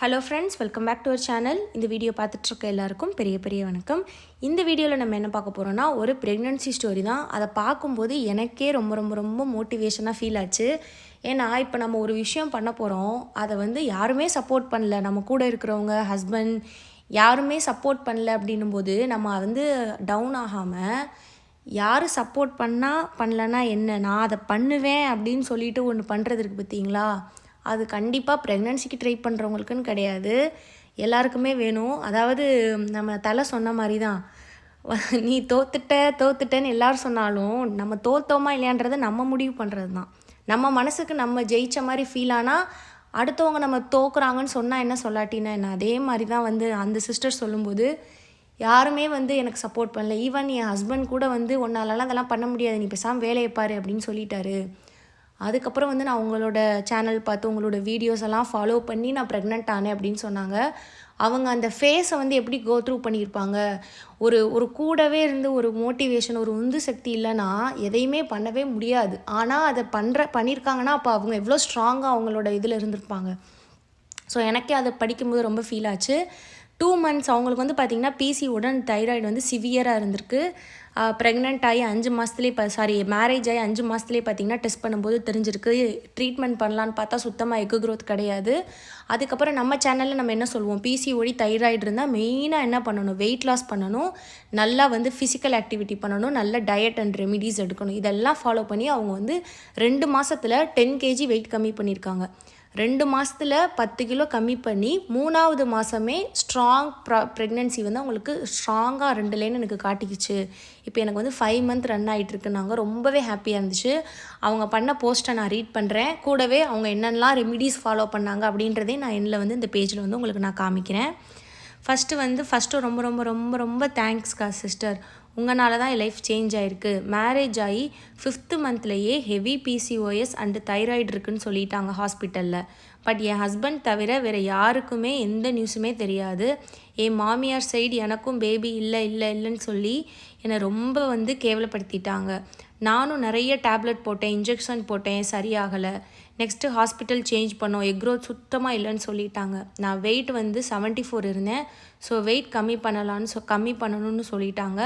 Hello friends welcome back to our channel இந்த video பார்த்துட்ருக்க எல்லாருக்கும் பெரிய பெரிய வணக்கம். இந்த வீடியோவில் நம்ம என்ன பார்க்க போகிறோன்னா ஒரு ப்ரெக்னென்சி ஸ்டோரி தான். அதை பார்க்கும்போது எனக்கே ரொம்ப ரொம்ப ரொம்ப மோட்டிவேஷனாக ஃபீல் ஆச்சு. ஏன்னா இப்போ நம்ம ஒரு விஷயம் பண்ண போகிறோம் அதை வந்து யாருமே சப்போர்ட் பண்ணல. நம்ம கூட இருக்கிறவங்க ஹஸ்பண்ட் யாருமே சப்போர்ட் பண்ணல அப்படின்னும் போது நம்ம வந்து டவுன் ஆகாமல் யார் சப்போர்ட் பண்ணால் பண்ணலன்னா என்ன? நான் அதை பண்ணுவேன் அப்படின்னு சொல்லிட்டு ஒன்று பண்ணுறதுக்கு பார்த்தீங்களா? அது கண்டிப்பாக ப்ரெக்னன்சிக்கு ட்ரை பண்ணுறவங்களுக்குன்னு கிடையாது. எல்லாருக்குமே வேணும். அதாவது நம்ம தலை சொன்ன மாதிரி தான் நீ தோத்துட்ட தோத்துட்டேன்னு எல்லாரும் சொன்னாலும் நம்ம தோத்தோமா இல்லையான்றதை நம்ம முடிவு பண்ணுறது தான் நம்ம மனசுக்கு நம்ம ஜெயிச்ச மாதிரி ஃபீல் ஆனால் அடுத்தவங்க நம்ம தோக்குறாங்கன்னு சொன்னால் என்ன சொல்லாட்டினா என்ன? அதே மாதிரி தான் வந்து அந்த சிஸ்டர் சொல்லும்போது யாருமே வந்து எனக்கு சப்போர்ட் பண்ணல. ஈவன் என் ஹஸ்பண்ட் கூட வந்து உன்னாலலாம் அதெல்லாம் பண்ண முடியாது. நீ பேசாமல் வேலையை பாரு அப்படின்னு சொல்லிட்டாரு. அதுக்கப்புறம் வந்து நான் உங்களோட சேனல் பார்த்து உங்களோட வீடியோஸ் எல்லாம் ஃபாலோ பண்ணி நான் ப்ரெக்னென்ட் ஆனேன் அப்படின்னு சொன்னாங்க. அவங்க அந்த ஃபேஸை வந்து எப்படி கோ த்ரூ பண்ணியிருப்பாங்க? ஒரு ஒரு கூடவே இருந்து ஒரு மோட்டிவேஷன் ஒரு உந்து சக்தி இல்லைன்னா எதையுமே பண்ணவே முடியாது. ஆனால் அதை பண்ணுற பண்ணியிருக்காங்கன்னா அப்போ அவங்க எவ்வளோ ஸ்ட்ராங்காக அவங்களோட இதில் இருந்திருப்பாங்க. ஸோ எனக்கே அதை படிக்கும்போது ரொம்ப ஃபீல் ஆச்சு. டூ மந்த்ஸ் அவங்களுக்கு வந்து பார்த்திங்கன்னா பிசி உடன் தைராய்டு வந்து சிவியராக இருந்திருக்கு. ப்ரெக்னென்ட் ஆகி அஞ்சு மாதத்துலேயே இப்போ சாரி மேரேஜ் ஆகி அஞ்சு மாதத்துலேயே பார்த்தீங்கன்னா டெஸ்ட் பண்ணும்போது தெரிஞ்சிருக்கு. ட்ரீட்மெண்ட் பண்ணலான்னு பார்த்தா சுத்தமாக எக்கு க்ரோத் கிடையாது. அதுக்கப்புறம் நம்ம சேனலில் நம்ம என்ன சொல்லுவோம்? பிசி ஒடி தைராய்டு இருந்தால் மெயினாக என்ன பண்ணணும்? வெயிட் லாஸ் பண்ணணும். நல்லா வந்து ஃபிசிக்கல் ஆக்டிவிட்டி பண்ணணும். நல்ல டயட் அண்ட் ரெமிடிஸ் எடுக்கணும். இதெல்லாம் ஃபாலோ பண்ணி அவங்க வந்து ரெண்டு மாதத்தில் டென் கேஜி வெயிட் கம்மி பண்ணியிருக்காங்க. ரெண்டு மாதத்தில் பத்து கிலோ கம்மி பண்ணி மூணாவது மாதமே ஸ்ட்ராங் ப்ரா ப்ரெக்னென்சி வந்து அவங்களுக்கு ஸ்ட்ராங்காக ரெண்டு லைன் எனக்கு காட்டிக்கிச்சு. இப்போ எனக்கு வந்து ஃபைவ் மந்த் ரன் ஆகிட்டுருக்குனாங்க ரொம்பவே ஹாப்பியாக இருந்துச்சு. அவங்க பண்ண போஸ்ட்டை நான் ரீட் பண்ணுறேன் கூடவே அவங்க என்னென்னலாம் ரெமிடிஸ் ஃபாலோ பண்ணாங்க அப்படின்றதே நான் என்னில் வந்து இந்த பேஜில் வந்து உங்களுக்கு நான் காமிக்கிறேன். ஃபஸ்ட்டு வந்து ஃபஸ்ட்டு ரொம்ப ரொம்ப ரொம்ப ரொம்ப தேங்க்ஸ்க்கா சிஸ்டர் உங்களால தான் என் லைஃப் சேஞ்ச் ஆகிருக்கு மேரேஜ் ஆகி ஃபிஃப்த்து மந்த்லேயே ஹெவி பிசிஓஎஸ் அண்டு தைராய்டு இருக்குன்னு சொல்லிட்டாங்க ஹாஸ்பிட்டலில் பட் என் ஹஸ்பண்ட் தவிர வேறு யாருக்குமே எந்த நியூஸுமே தெரியாது. என் மாமியார் சைடு எனக்கும் பேபி இல்லை இல்லை இல்லைன்னு சொல்லி என்னை ரொம்ப வந்து கேவலப்படுத்திட்டாங்க. நானும் நிறைய டேப்லெட் போட்டேன் இன்ஜெக்ஷன் போட்டேன் சரியாகலை. நெக்ஸ்ட்டு ஹாஸ்பிட்டல் சேஞ்ச் பண்ணோம். எக் க்ரோத் சுத்தமாக இல்லைன்னு சொல்லிட்டாங்க. நான் வெயிட் வந்து செவன்ட்டி ஃபோர் இருந்தேன். ஸோ வெயிட் கம்மி பண்ணலான்னு சொ கம்மி பண்ணணும்னு சொல்லிட்டாங்க.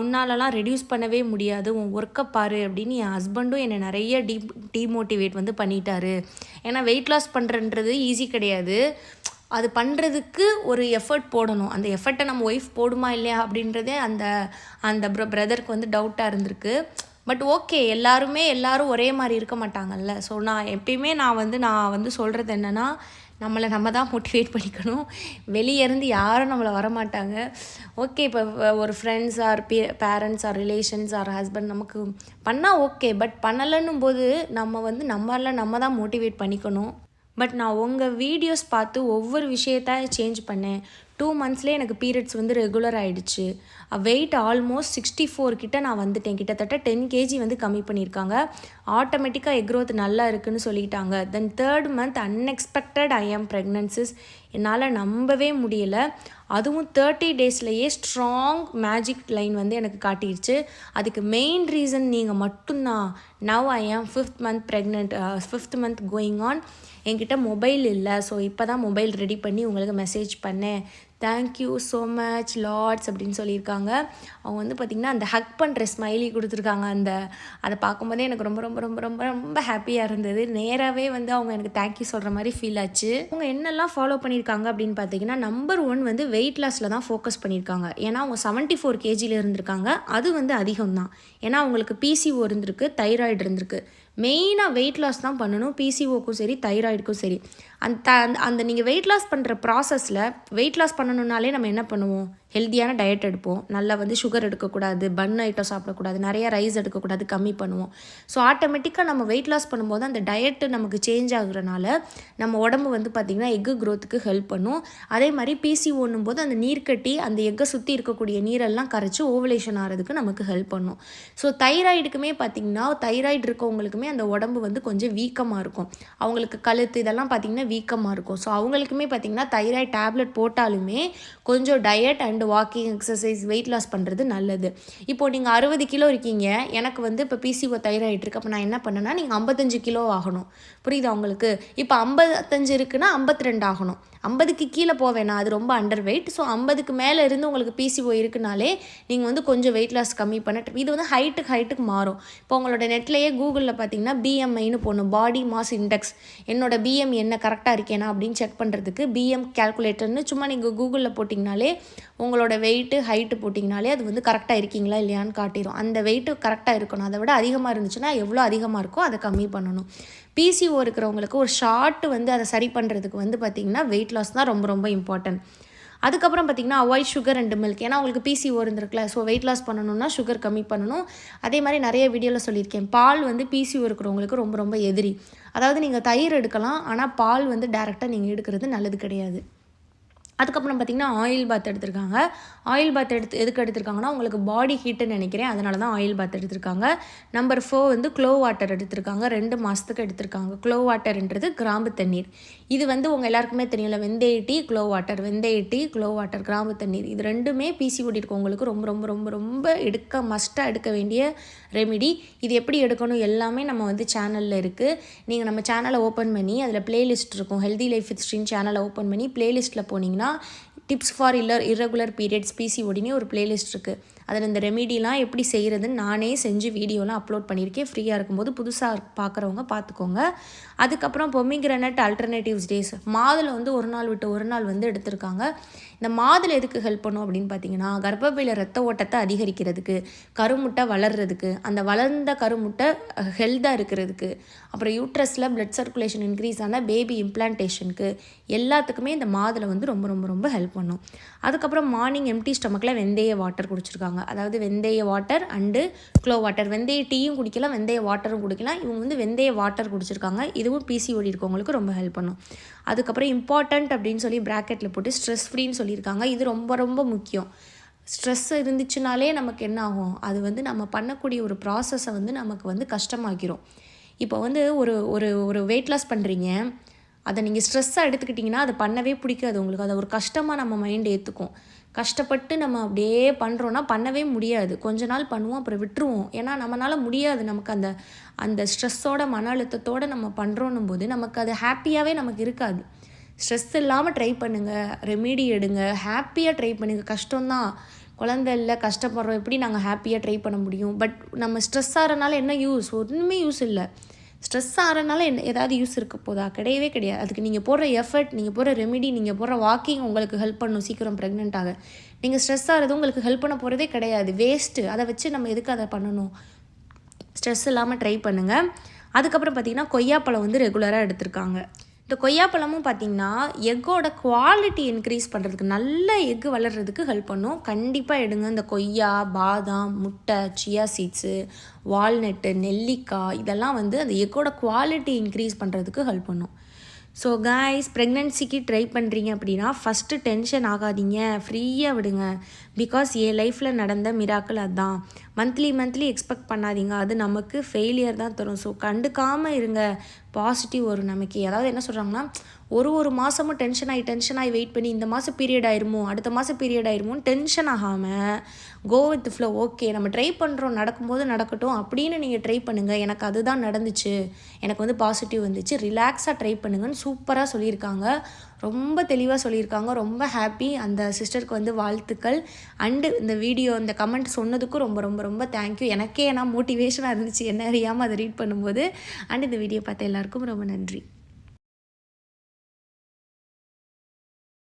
உன்னாலலாம் ரெடியூஸ் பண்ணவே முடியாது. உன் ஒர்க்கை பாரு அப்படின்னு என் ஹஸ்பண்டும் என்னை நிறைய டீ டீமோட்டிவேட் வந்து பண்ணிட்டாரு. ஏன்னா வெயிட் லாஸ் பண்ணுறன்றது ஈஸி கிடையாது. அது பண்ணுறதுக்கு ஒரு எஃபர்ட் போடணும். அந்த எஃபர்ட்டை நம்ம ஒய்ஃப் போடுமா இல்லையா அப்படின்றதே அந்த அந்த ப்ர பிரதருக்கு வந்து டவுட்டாக இருந்திருக்கு. பட் ஓகே எல்லாருமே எல்லாரும் ஒரே மாதிரி இருக்க மாட்டாங்கல்ல. ஸோ நான் எப்பயுமே நான் வந்து நான் வந்து சொல்கிறது என்னென்னா நம்மளை நம்ம தான் மோட்டிவேட் பண்ணிக்கணும். வெளியே இருந்து யாரும் நம்மளை வரமாட்டாங்க. ஓகே இப்போ ஒரு friends or pay parents or relations or husband நமக்கு பண்ணால் ஓகே பட் பண்ணலைன்னும் போது நம்ம வந்து நம்மளால் நம்ம தான் மோட்டிவேட் பண்ணிக்கணும். பட் நான் உங்கள் வீடியோஸ் பார்த்து ஒவ்வொரு விஷயத்த சேஞ்ச் பண்ணேன். டூ மந்த்ஸ்லேயே எனக்கு பீரியட்ஸ் வந்து ரெகுலர் ஆகிடுச்சு வெயிட் ஆல்மோஸ்ட் சிக்ஸ்டி ஃபோர் கிட்ட நான் வந்துட்டேன். கிட்டத்தட்ட டென் கேஜி வந்து கம்மி பண்ணியிருக்காங்க. ஆட்டோமேட்டிக்காக எக் க்ரோத் நல்லா இருக்குன்னு சொல்லிட்டாங்க. Then third month unexpected I am pregnancies என்னால் நம்பவே முடியல. அதுவும் தேர்ட்டி டேஸ்லேயே ஸ்ட்ராங் மேஜிக் லைன் வந்து எனக்கு காட்டிடுச்சு அதுக்கு மெயின் ரீசன் நீங்கள் மட்டும்தான். Now I am fifth month pregnant fifth month going on என்கிட்ட மொபைல் இல்லை. ஸோ இப்போ தான் மொபைல் ரெடி பண்ணி உங்களுக்கு மெசேஜ் பண்ணேன். தேங்க்யூ ஸோ மச் லார்ட்ஸ் அப்படின்னு சொல்லியிருக்காங்க. அவங்க வந்து பார்த்திங்கன்னா அந்த ஹக் பண்ணுற ஸ்மைலி கொடுத்துருக்காங்க. அந்த அதை பார்க்கும்போதே எனக்கு ரொம்ப ரொம்ப ரொம்ப ரொம்ப ரொம்ப ஹாப்பியாக இருந்தது. நேராகவே வந்து அவங்க எனக்கு தேங்க்யூ சொல்கிற மாதிரி ஃபீல் ஆச்சு. அவங்க என்னெல்லாம் ஃபாலோ பண்ணியிருக்காங்க அப்படின்னு பார்த்தீங்கன்னா நம்பர் ஒன் வந்து வெயிட் லாஸில் தான் ஃபோக்கஸ் பண்ணியிருக்காங்க. ஏன்னா அவங்க செவன்ட்டி ஃபோர் கேஜியில் இருந்திருக்காங்க. அது வந்து அதிகம் தான் ஏன்னா அவங்களுக்கு பிசிஓ இருந்திருக்கு தைராய்டு இருந்திருக்கு. மெயினாக வெயிட் லாஸ் தான் பண்ணணும். பிசிஓக்கும் சரி தைராய்டுக்கும் சரி. அந்த அந்த நீங்கள் வெயிட் லாஸ் பண்ணுற ப்ராசஸில் வெயிட் லாஸ் பண்ணணுன்னாலே நம்ம என்ன பண்ணுவோம்? ஹெல்த்தியான டயட் எடுப்போம். நல்லா வந்து சுகர் எடுக்கக்கூடாது பன் ஐட்டம் சாப்பிடக்கூடாது நிறைய ரைஸ் எடுக்கக்கூடாது கம்மி பண்ணுவோம். ஸோ ஆட்டோமேட்டிக்காக நம்ம வெயிட் லாஸ் பண்ணும்போது அந்த டயட்டு நமக்கு சேஞ்ச் ஆகுறனால நம்ம உடம்பு வந்து பார்த்திங்கன்னா எக்கு க்ரோத்துக்கு ஹெல்ப் பண்ணும். அதே மாதிரி பிசி ஓடும்போது போது அந்த நீர் கட்டி அந்த எக்கை சுற்றி இருக்கக்கூடிய நீரெல்லாம் கரைச்சி ஓவலேஷன் ஆகிறதுக்கு நமக்கு ஹெல்ப் பண்ணும். ஸோ தைராய்டுக்குமே பார்த்திங்கன்னா தைராய்டு இருக்கவங்களுக்குமே அந்த உடம்பு வந்து கொஞ்சம் வீக்கமாக இருக்கும். அவங்களுக்கு கழுத்து இதெல்லாம் பார்த்திங்கன்னா வீக்கமாக இருக்கும். ஸோ அவங்களுக்குமே பார்த்திங்கன்னா தைராய்டு டேப்லெட் போட்டாலுமே கொஞ்சம் diet and walking exercise weight loss பண்ணுறது நல்லது. இப்போது நீங்கள் அறுபது கிலோ இருக்கீங்க எனக்கு வந்து இப்போ பிசிஓ தைராய்டு இருக்குது அப்போ நான் என்ன பண்ணேன்னா நீங்கள் ஐம்பத்தஞ்சு கிலோ ஆகணும். புரியுதா உங்களுக்கு? இப்போ ஐம்பத்தஞ்சு இருக்குன்னா ஐம்பத்தி ரெண்டு ஆகணும். ஐம்பதுக்கு கீழே போவேனா அது ரொம்ப அண்டர் வெயிட் ஸோ ஐம்பதுக்கு மேலே இருந்து உங்களுக்கு பிசிஓ இருக்குனாலே நீங்கள் வந்து கொஞ்சம் வெயிட் லாஸ் கம்மி பண்ணிட்டு இது வந்து ஹைட்டுக்கு ஹைட்டுக்கு மாறும். இப்போ உங்களோட நெட்லேயே கூகுளில் பார்த்தீங்கன்னா பிஎம்ஐன்னு போடணும் பாடி மாஸ் இண்டெக்ஸ் என்னோட பிஎம் என்ன கரெக்டாக இருக்கேனா அப்படின்னு செக் பண்ணுறதுக்கு பிஎம் கேல்குலேட்டர்னு சும்மா நீங்கள் கூகுளில் போட்டிங்கனாலே உங்களோட வெயிட்டு ஹைட்டு போட்டிங்கனாலே அது வந்து கரெக்டாக இருக்கீங்களா இல்லையான்னு காட்டிடும் அந்த வெயிட்டு கரெக்டாக இருக்கணும். அதை விட அதிகமாக இருந்துச்சுன்னா எவ்வளோ அதிகமாக இருக்கோ அதை கம்மி பண்ணணும். பிசிஓ இருக்கிறவங்களுக்கு ஒரு ஷார்ட் வந்து அதை சரி பண்ணுறதுக்கு வந்து பார்த்திங்கன்னா வெயிட் லாஸ் தான் ரொம்ப ரொம்ப இம்பார்ட்டன்ட் அதுக்கப்புறம் பார்த்திங்கன்னா அவாய்ட் சுகர் அண்ட் மில்க் ஏன்னா உங்களுக்கு பிசிஓ இருந்திருக்குல்ல ஸோ வெயிட் லாஸ் பண்ணணும்னா சுகர் கம்மி பண்ணணும். அதே மாதிரி நிறைய வீடியோவில் சொல்லியிருக்கேன். பால் வந்து பிசிஓ இருக்கிறவங்களுக்கு ரொம்ப ரொம்ப எதிரி. அதாவது நீங்கள் தயிர் எடுக்கலாம் ஆனால் பால் வந்து டேரெக்டாக நீங்கள் எடுக்கிறது நல்லது கிடையாது. அதுக்கப்புறம் பார்த்திங்கன்னா ஆயில் பாத் எடுத்திருக்காங்க. ஆயில் பாத் எடுத்து எதுக்கு எடுத்திருக்காங்கன்னா உங்களுக்கு பாடி ஹீட்டுன்னு நினைக்கிறேன். அதனால தான் ஆயில் பாத் எடுத்திருக்காங்க. நம்பர் ஃபோர் வந்து க்ளோ வாட்டர் எடுத்திருக்காங்க. ரெண்டு மாதத்துக்கு எடுத்திருக்காங்க. க்ளோ வாட்டர்ன்றது கிராம்பு தண்ணீர். இது வந்து உங்கள் எல்லாருக்குமே தெரியல வெந்தய டீ க்ளோ வாட்டர் வெந்தய டீ க்ளோ வாட்டர் கிராம்பு தண்ணீர். இது ரெண்டுமே பிசி ஓடி இருக்கவங்களுக்கு ரொம்ப ரொம்ப ரொம்ப ரொம்ப எடுக்க மஸ்ட்டாக எடுக்க வேண்டிய ரெமிடி இது எப்படி எடுக்கணும் எல்லாமே நம்ம வந்து சேனலில் இருக்குது நீங்கள் நம்ம சேனலை ஓப்பன் பண்ணி அதில் பிளேலிஸ்ட் இருக்கும். ஹெல்தி லைஃப் ஸ்ட்ரீம் சேனலை ஓப்பன் பண்ணி பிளேலிஸ்ட்டில் போனீங்கன்னா th tips for இல்லர் irregular periods பிசிஓடினே ஒரு பிளேலிஸ்ட் இருக்குது அதில் இந்த ரெமிடிலாம் எப்படி செய்கிறதுன்னு நானே செஞ்சு வீடியோலாம் அப்லோட் பண்ணியிருக்கேன். ஃப்ரீயாக இருக்கும்போது புதுசாக பார்க்குறவங்க பார்த்துக்கோங்க அதுக்கப்புறம் பொமிகிரனட் அல்டர்னேட்டிவ்ஸ் டேஸ் மாதுளை வந்து ஒரு நாள் விட்டு ஒரு நாள் வந்து எடுத்திருக்காங்க. இந்த மாதுளை எதுக்கு ஹெல்ப் பண்ணும் அப்படின்னு பார்த்தீங்கன்னா கர்ப்பப்பையில் ரத்த ஓட்டத்தை அதிகரிக்கிறதுக்கு கருமுட்டை வளர்கிறதுக்கு அந்த வளர்ந்த கருமுட்டை ஹெல்த்தாக இருக்கிறதுக்கு அப்புறம் யூட்ரஸில் பிளட் சர்க்குலேஷன் இன்க்ரீஸ் ஆன பேபி இம்ப்ளான்டேஷனுக்கு எல்லாத்துக்குமே இந்த மாதுளை வந்து ரொம்ப ரொம்ப ரொம்ப ஹெல்ப் பண்ணும். அதுக்கப்புறம் மார்னிங் எம்டி ஸ்டமக்கில் வெந்தய வாட்டர் குடிச்சிருக்காங்க. அதாவது வெந்தய வாட்டர் அண்டு க்ளோ வாட்டர் வெந்தய டீயும் குடிக்கலாம் வெந்தய வாட்டரும் குடிக்கலாம். இவங்க வந்து வெந்தய வாட்டர் குடிச்சிருக்காங்க. இதுவும் பிசிஓடி இருக்கவங்களுக்கு ரொம்ப ஹெல்ப் பண்ணும். அதுக்கப்புறம் இம்பார்ட்டண்ட் அப்படின்னு சொல்லி ப்ராக்கெட்டில் போட்டு ஸ்ட்ரெஸ் ஃப்ரீன்னு சொல்லியிருக்காங்க. இது ரொம்ப ரொம்ப முக்கியம். ஸ்ட்ரெஸ் இருந்துச்சுனாலே நமக்கு என்ன ஆகும்? அது வந்து நம்ம பண்ணக்கூடிய ஒரு ப்ராசஸை வந்து நமக்கு வந்து கஷ்டமாக்கிறோம் இப்போ வந்து ஒரு ஒரு ஒரு வெயிட் லாஸ் பண்ணுறீங்க அதை நீங்கள் ஸ்ட்ரெஸ்ஸாக எடுத்துக்கிட்டிங்கன்னா அதை பண்ணவே பிடிக்காது உங்களுக்கு. அதை ஒரு கஷ்டமாக நம்ம மைண்ட் ஏற்றுக்கும் கஷ்டப்பட்டு நம்ம அப்படியே பண்ணுறோன்னா பண்ணவே முடியாது. கொஞ்ச நாள் பண்ணுவோம் அப்புறம் விட்டுருவோம். ஏன்னா நம்மளால் முடியாது நமக்கு அந்த அந்த ஸ்ட்ரெஸ்ஸோட மன அழுத்தத்தோடு நம்ம பண்ணுறோன்னும் போது நமக்கு அது ஹாப்பியாகவே நமக்கு இருக்காது. ஸ்ட்ரெஸ் இல்லாமல் ட்ரை பண்ணுங்கள் ரெமிடி எடுங்க. ஹாப்பியாக ட்ரை பண்ணுங்கள் கஷ்டம்தான். குழந்தை இல்லை கஷ்டப்படுறோம். எப்படி நாங்கள் ஹாப்பியாக ட்ரை பண்ண முடியும்? பட் நம்ம ஸ்ட்ரெஸ் ஆகிறனால என்ன யூஸ் ஒன்றுமே யூஸ் இல்லை. ஸ்ட்ரெஸ் ஆகிறனால என்ன ஏதாவது யூஸ் இருக்க போதா? கிடையவே கிடையாது. அதுக்கு நீங்கள் போடுற எஃபர்ட் நீங்கள் போடுற ரெமிடி நீங்கள் போடுற வாக்கிங் உங்களுக்கு ஹெல்ப் பண்ணும் சீக்கிரம் ப்ரெக்னென்ட் ஆக. நீங்கள் ஸ்ட்ரெஸ் ஆகிறது உங்களுக்கு ஹெல்ப் பண்ண போகிறதே கிடையாது. வேஸ்ட்டு அதை வச்சு நம்ம எதுக்கு அதை பண்ணணும்? ஸ்ட்ரெஸ் இல்லாமல் ட்ரை பண்ணுங்கள் அதுக்கப்புறம் பார்த்திங்கன்னா கொய்யாப்பழம் வந்து ரெகுலராக எடுத்திருக்காங்க. இந்த கொய்யாப்பழமும் பார்த்திங்கன்னா எக்கோட குவாலிட்டி இன்க்ரீஸ் பண்ணுறதுக்கு நல்ல எக்கு வளர்கிறதுக்கு ஹெல்ப் பண்ணும். கண்டிப்பாக எடுங்க. இந்த கொய்யா பாதாம் முட்டை சியா சீட்ஸு வால்நட்டு நெல்லிக்காய் இதெல்லாம் வந்து அந்த எக்கோட குவாலிட்டி இன்க்ரீஸ் பண்ணுறதுக்கு ஹெல்ப் பண்ணும். ஸோ கைஸ் ப்ரெக்னென்சிக்கு ட்ரை பண்ணுறீங்க அப்படின்னா ஃபஸ்ட்டு டென்ஷன் ஆகாதீங்க. ஃப்ரீயாக விடுங்க. பிகாஸ் என் லைஃப்பில் நடந்த மிராக்கள் அதுதான் மந்த்லி மந்த்லி எக்ஸ்பெக்ட் பண்ணாதீங்க. அது நமக்கு ஃபெயிலியர் தான் தரும். ஸோ கண்டுக்காமல் இருங்க. பாசிட்டிவ் ஒரு நமக்கு. அதாவது என்ன சொல்கிறாங்கன்னா ஒரு ஒரு மாதமும் டென்ஷன் ஆகி டென்ஷன் ஆகி வெயிட் பண்ணி இந்த மாதம் பீரியட் ஆயிருமோ அடுத்த மாதம் பீரியட் ஆயிருமோன்னு டென்ஷன் ஆகாமல் கோ வித் ஃப்ளோ ஓகே நம்ம ட்ரை பண்ணுறோம் நடக்கும்போது நடக்கட்டும். அப்படின்னு நீங்கள் ட்ரை பண்ணுங்கள் எனக்கு அதுதான் நடந்துச்சு. எனக்கு வந்து பாசிட்டிவ் வந்துச்சு. ரிலாக்ஸாக ட்ரை பண்ணுங்கன்னு சூப்பராக சொல்லியிருக்காங்க. ரொம்ப தெளிவாக சொல்லியிருக்காங்க. ரொம்ப ஹாப்பி அந்த சிஸ்டருக்கு வந்து வாழ்த்துக்கள். அண்டு இந்த வீடியோ இந்த கமெண்ட் சொன்னதுக்கும் ரொம்ப ரொம்ப ரொம்ப தேங்க்யூ எனக்கே ஏன்னா மோட்டிவேஷனாக இருந்துச்சு. என்ன அறியாமல் அதை ரீட் பண்ணும்போது. அண்ட் இந்த வீடியோ பார்த்த எல்லாருக்கும் ரொம்ப நன்றி.